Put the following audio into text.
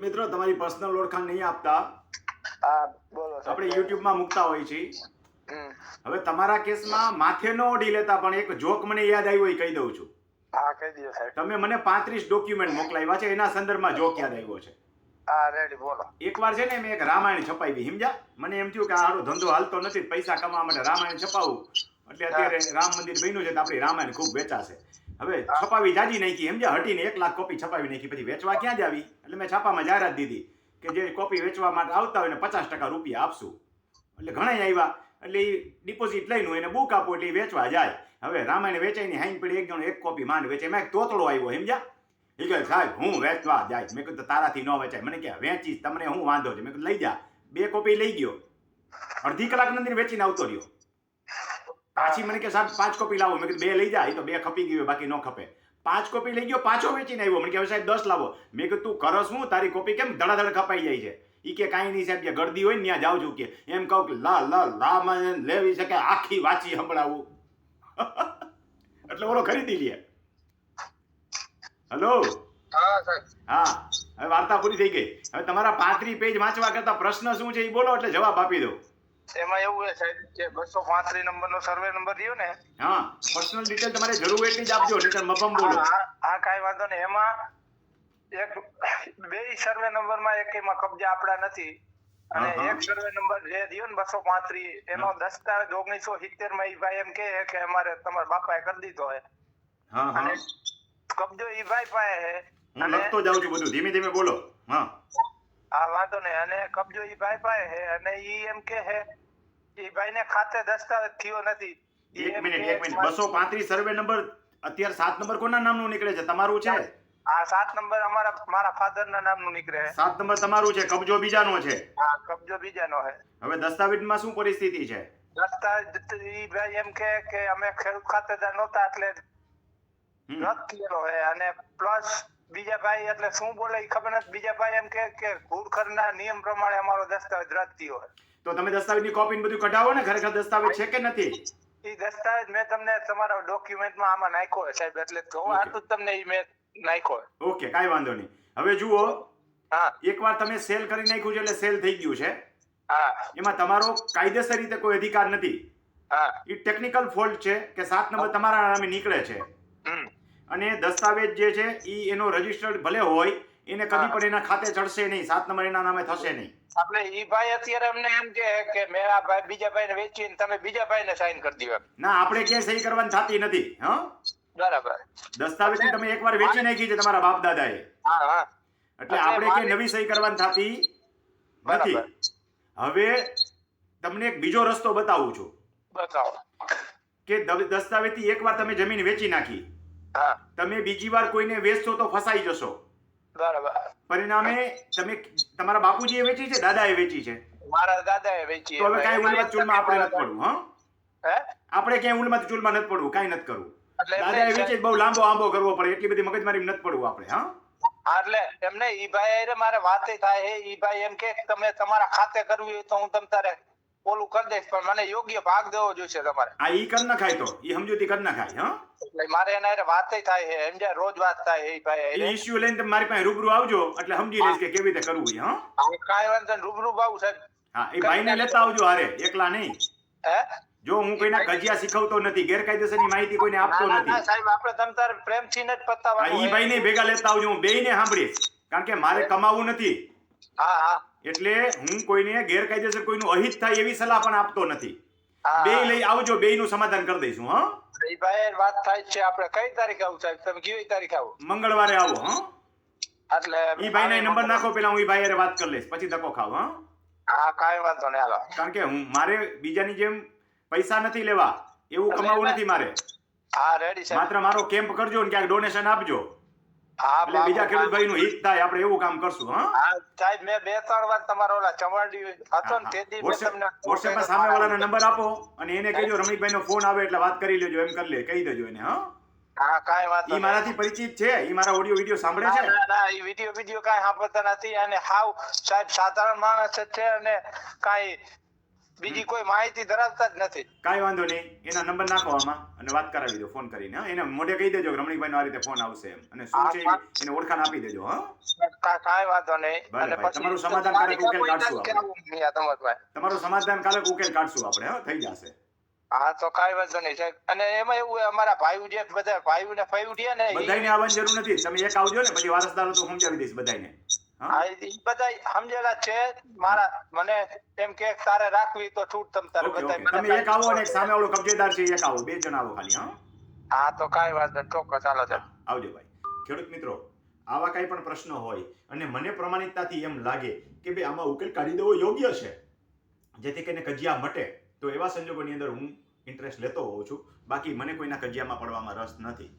મિત્રો તમારી પર્સનલ ઓળખાણ નહીં આપતા. આપણે યુટ્યુબમાં મૂકતા હોય છે. હવે તમારા કેસમાં માથે ન ઓઢી લેતા પણ એક જોક મને યાદ આવ્યો એ કહી દઉં છું. હા કહી દો સાહેબ. તમે મને પાંત્રીસ ડોક્યુમેન્ટ મોકલાવ્યા છે એના સંદર્ભમાં જોક યાદ આવ્યો છે. એકવાર છે ને મેં એક રામાયણ છપાવી સમજ્યા? મને એમ થયું કે આરો ધંધો હાલતો નથી પૈસા કમાવા માટે રામાયણ છપાવું. એટલે અત્યારે રામ મંદિર બન્યું છે તો આપણી રામાયણ ખૂબ વેચાશે. હવે છપાવી જાજી નાખી સમજ્યા? હટીને એક લાખ કોપી છપાવી નાખી પછી વેચવા ક્યાં જ આવી એટલે મેં છાપામાં જાહેરાત દીધી કે જે કોપી વેચવા માટે આવતા હોય ને પચાસ ટકા રૂપિયા આપશું. એટલે ઘણા આવ્યા. એટલે એ ડિપોઝિટ લઈને એને બુક આપો એટલે વેચવા જાય. હવે રામાયણ વેચાઈની હાઈન પડી, એક જણો એક કોપી માંડ વેચે મેં તોતળો આવ્યો, સમજ્યા? એ કહે, સાહેબ, હું વેચવા જાય. મેં કીધું, તારાથી ન વેચાય. મને કે, વેચીશ, તમને હું વાંધો છે? મેં કીધું, લઈ જા. બે કોપી લઈ ગયો. અડધી કલાકની અંદર વેચીને આવતો રહ્યો. પાછી મને કે, સાહેબ, પાંચ કોપી લાવો. મેં કીધું, બે લઈ જા. એ તો બે ખપી ગયું, બાકી ન ખપે. પાંચ કોપી લઈ ગયો પાછો વેચીને આવ્યો. મને કે હવે સાહેબ દસ લાવો. મેં કીધું તું કરો હું તારી કોપી કેમ ધડાધડ ખપાઈ જાય છે? ઈ કે કાંઈ નહીં સાહેબ જે ગળદી હોય ને ત્યાં જાઉં છું. કે એમ કહું કે લા લા લા માં લેવી શકે આખી વાંચી સંભળાવું. એટલે ઓલો ખરીદી લે. હલો હા હવે વાર્તા પૂરી થઈ ગઈ. હવે તમારા પાંત્રી પેજ વાંચવા કરતા પ્રશ્ન શું છે એ બોલો એટલે જવાબ આપી દો એમાં એવું છે સાહેબ કે બસો પાંત્રીસ નંબર નો સર્વે નંબર રહ્યો ને હા પર્સનલ ડિટેલ તમારે જરૂર એટલી જ આપજો નહીંતર મફમ બોલો. હા કાઈ વાંધો નહીં. એમાં એક બે સર્વે નંબરમાં એક એમાં કબજા આપડા નથી. અને. એક સર્વે નંબર જે રહ્યો ને બસો પાંત્રીસ એનો દસ્તાવેજ ઓગણીસો સિત્તેરમાં ઈ ભાઈ એમ કહે કે અમારે તમારા બાપાએ કરી દીધો હે અને કબજો ઈ ભાઈ પાસે હે લખતો જાઉં છું બધું. ધીમે ધીમે બોલો. હા. આ વાંધો નહીં. અને કબજો ઈ ભાઈ પાસે છે અને ઈ એમ કે છે ઈ ભાઈને ખાતે દસ્તાવેજ થયો નથી. એક મિનિટ એક મિનિટ. બસો પાંત્રીસ સર્વે નંબર અત્યારે સાત નંબર કોના નામનું નીકળે છે? તમારું છે? આ સાત નંબર અમારા મારા ફાધર ના નામનું નીકળે છે સાત નંબર તમારું છે કબજો બીજાનો છે. હા કબજો બીજાનો હે. હવે દસ્તાવેજમાં શું પરિસ્થિતિ છે? દસ્તાવેજ ઈ ભાઈ એમ કે કે અમે ખેડૂત ખાતેદાર નહોતા એટલે. રદ થયેલો હે. અને પ્લસ બીજા ભાઈ એટલે શું બોલે એ ખબર નથી. બીજા ભાઈ એમ કે કે ઘૂડખરના નિયમ પ્રમાણે અમારો દસ્તાવેજ રદ હોય. તો તમે દસ્તાવેજની કોપી બધું કઢાવો ને? ખરેખર દસ્તાવેજ છે કે નથી? એ દસ્તાવેજ મેં તમને તમારા ડોક્યુમેન્ટમાં આમાં નાખ્યો સાહેબ એટલે તો આ તો તમને એ મેં નાખ્યો ઓકે કાઈ વાંધો નહીં. હવે જુઓ હા. એકવાર તમે સેલ કરી નાખ્યું છે એટલે સેલ થઈ ગયું છે. હા. એમાં તમારો કાયદેસર રીતે કોઈ અધિકાર નથી. હા. એ ટેકનિકલ ફોલ્ટ છે કે સાત નંબર તમારા નામે નીકળે છે. અને દસ્તાવેજ જે છે એ એનો રજીસ્ટર્ડ ભલે હોય એને કદી પણ એના ખાતે ચડશે નહીં સાત નંબર એના નામે થશે નહીં. આપણે ઈ ભાઈ અત્યારે અમને એમ કે કે મેં આ ભાઈ બીજા ભાઈને વેચીને તમે બીજા ભાઈને સાઈન કરી દીધો. ના આપણે કે સહી કરવાની થતી નથી હ. બરાબર. દસ્તાવેજ તમે એકવાર વેચી નાખી છે તમારા બાપ દાદાએ. હા હા. એટલે એટલે આપણે કે નવી સહી કરવાની થતી નથી. હવે તમને એક બીજો રસ્તો બતાવું છું. બતાવો. કે દસ્તાવેજથી એકવાર તમે જમીન વેચી નાખી. તમે બીજી વાર કોઈને વેચશો તો ફસાઈ જશો. બરાબર. પરિણામે તમે તમારા બાપુજીએ વેચી છે દાદાએ વેચી છે? મારા દાદાએ વેચી તો હવે કાંઈ ઉલમત ચૂલમાં આપણે નથી પડવું હા? હે? આપણે ક્યાંય ઉલમત ચૂલમાં નથી પડવું કાંઈ નથી કરવું. દાદાએ વેચી બહુ લાંબો આંબો કરવો પડે એટલી બધી મગજમારી નથી પડવું આપણે હા, એટલે એમને ઈ ભાઈ મારે વાતે થાય હે ઈ ભાઈ એમ કે તમે તમારા ખાતે કરવી હોય તો હું તમ તારે ઓલું કરી દઈશ પણ મને યોગ્ય ભાગ દેવો જોઈશે તમારે. આ ઈ કર નખાય તો. ઈ સમજૂતી કર નખાય હા? એટલે મારે એના હારે વાતે થાય છે એમ રોજ વાત થાય એ ભાઈ એ ઇશ્યુ લઈને તમે મારી પાસે રૂબરૂ આવજો એટલે સમજી લઈશ કે કેવી રીતે કરવું હા? કાંઈ વાંધો રૂબરૂ બાબુ સાહેબ. હા એ ભાઈને લેતા આવજો હારે એકલા નહીં. હે? જો હું કોઈના કજિયા શીખવતો નથી ગેરકાયદેસરની માહિતી કોઈને આપતો ના, ના, ના, નથી સાહેબ આપણે તમ તારે પ્રેમથી ને જ આ પતાવવાનું ઈ હોય. ભાઈને ભેગા લેતા આવજો હું બેયને સાંભળીશ. કારણ કે મારે કમાવું નથી. હા હા. એટલે હું કોઈને ગેરકાયદેસર કોઈનું અહિત થાય એવી સલાહ પણ આપતો નથી. બે લઈ આવજો બે નું સમાધાન કરી દઈશું હા? ભાઈ વાત થાય છે આપણે. કઈ તારીખે આવું સાહેબ? તમે કેવી તારીખે આવો? મંગળવારે આવો હા? એટલે ઈ ભાઈના નંબર નાખો પેલા હું ઈ ભાઈ હારે વાત કરી લઈશ પછી ધક્કો ખાવ હા? હા કાંઈ વાંધો નહીં હાલો. કારણ કે હું મારે બીજાની જેમ પૈસા નથી લેવા એવું કમાવું નથી મારે. હા રેડી સાહેબ. માત્ર મારો કેમ્પ કરજો ને ક્યાંક ડોનેશન આપજો. એટલે બીજા ખેડૂત ભાઈનું હિત થાય આપણે એવું કામ કરશું હા? હા સાહેબ મેં બે ત્રણ વાર તમારો ઓલા ચમાડી હતો ને તેથી મેં વોટ્સએપ તમને વોટ્સએપમાં સામે વાળાનો નંબર આપો અને એને કહેજો રમણીકભાઈનો ફોન આવે એટલે વાત કરી લેજો એમ કરી લે કહી દેજો એને હા? હા કાંઈ વાંધો ઈ મારાથી પરિચિત છે ઈ મારા ઓડિયો વિડિયો સાંભળે છે? ના, ના, ઈ વીડિયો વીડિયો કાંઈ સાંભળતા નથી અને હાવ સાહેબ સાધારણ માણસ છે અને કાંઈ બીજી કોઈ માહિતી ધરાવતા જ નથી. કાઈ વાંધો નહીં. એના નંબર નાખો આમાં અને વાત કરાવી દો ફોન કરીને એને મોઢે કહી દેજો કે રમણીકભાઈનો આ રીતે ફોન આવશે એમ. અને શું છે એને ઓળખાણ આપી દેજો હા. કાઈ વાંધો નહીં. અને પછી તમારું તમારી ઉકેલ કાઢશું નથી આવું નહીં આ તમારે ભાઈ. સમાધાન કારક ઉકેલ કાઢશું આપણે હા. થઈ જશે. હા તો કાઈ વાંધો નહીં સાહેબ. અને એમાં એવું અમારા ભાઈઓ જે બધા ભાઈઓ ને ફાઈવ રહ્યા ને બધાને આવવાની જરૂર નથી. તમે એક આવજો ને પછી વારસદારો તો સમજાવી દઈશ બધાને બધા સમજેલા છે મારા મને એમ કે તારે રાખવી તો છૂટ તમ તારે ઓકે તમે એક આવો અને એક સામે વાળો કબજેદાર છે એક આવો. બે જણ આવો ખાલી હા? હા તો કાંઈ વાંધો નહીં ચોક્કસ ચાલો. સાહેબ આવજો ભાઈ. ખેડૂત મિત્રો આવા કાંઈ પણ પ્રશ્નો હોય અને મને પ્રમાણિકતાથી એમ લાગે કે ભાઈ આમાં ઉકેલ કાઢી દેવો યોગ્ય છે. જેથી કરીને કજિયા મટે તો એવા સંજોગોની અંદર હું ઇન્ટરેસ્ટ લેતો હોઉં છું. બાકી મને કોઈના કજિયામાં પડવામાં રસ નથી.